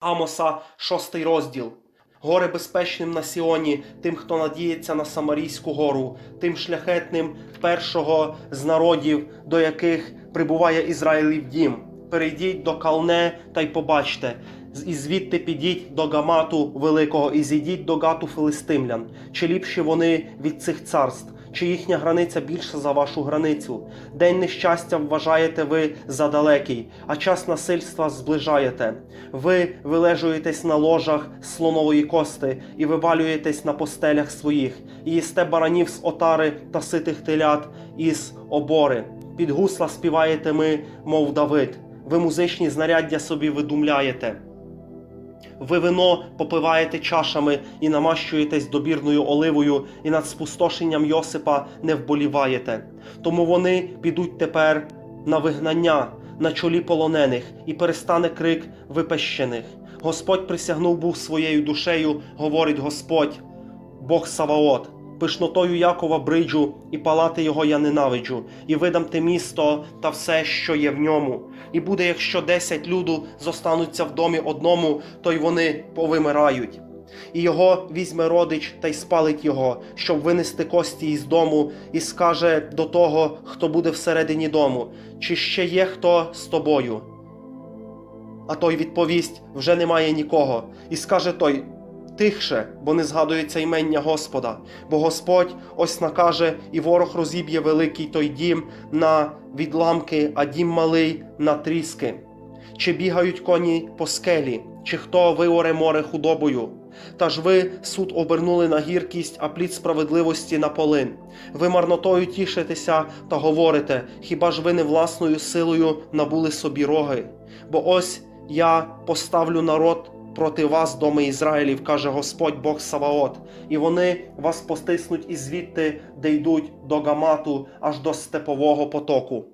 Амоса, шостий розділ. Горе безпечним на Сіоні, тим, хто надіється на Самарійську гору, тим шляхетним першого з народів, до яких прибуває Ізраїлів дім. Перейдіть до Калне та й побачте, і звідти підіть до Гамату Великого, і зійдіть до гату филистимлян. Чи ліпші вони від цих царств? Чи їхня границя більша за вашу границю? День нещастя вважаєте ви за далекий, а час насильства зближаєте. Ви вилежуєтесь на ложах слонової кости і вивалюєтесь на постелях своїх, і їсте баранів з отари та ситих телят із обори. Під гусла співаєте ми, мов Давид. Ви музичні знаряддя собі видумляєте. Ви вино попиваєте чашами і намащуєтесь добірною оливою, і над спустошенням Йосипа не вболіваєте. Тому вони підуть тепер на вигнання на чолі полонених, і перестане крик випещених. Господь присягнув був своєю душею, говорить Господь, Бог Саваот. Пишнотою Якова бриджу, і палати його я ненавиджу, і видам те місто та все, що є в ньому. І буде, якщо десять люду зостануться в домі одному, то й вони повимирають. І його візьме родич та й спалить його, щоб винести кості із дому, і скаже до того, хто буде всередині дому, чи ще є хто з тобою. А той відповість вже немає нікого, і скаже той тихше, бо не згадується імення Господа. Бо Господь ось накаже, і ворог розіб'є великий той дім на відламки, а дім малий на тріски. Чи бігають коні по скелі, чи хто виоре море худобою? Та ж ви суд обернули на гіркість, а плід справедливості на полин. Ви марнотою тішитеся та говорите, хіба ж ви не власною силою набули собі роги? Бо ось я поставлю народ проти вас, доми Ізраїлів, каже Господь Бог Саваот, і вони вас постиснуть і звідти, де йдуть до Гамату, аж до степового потоку.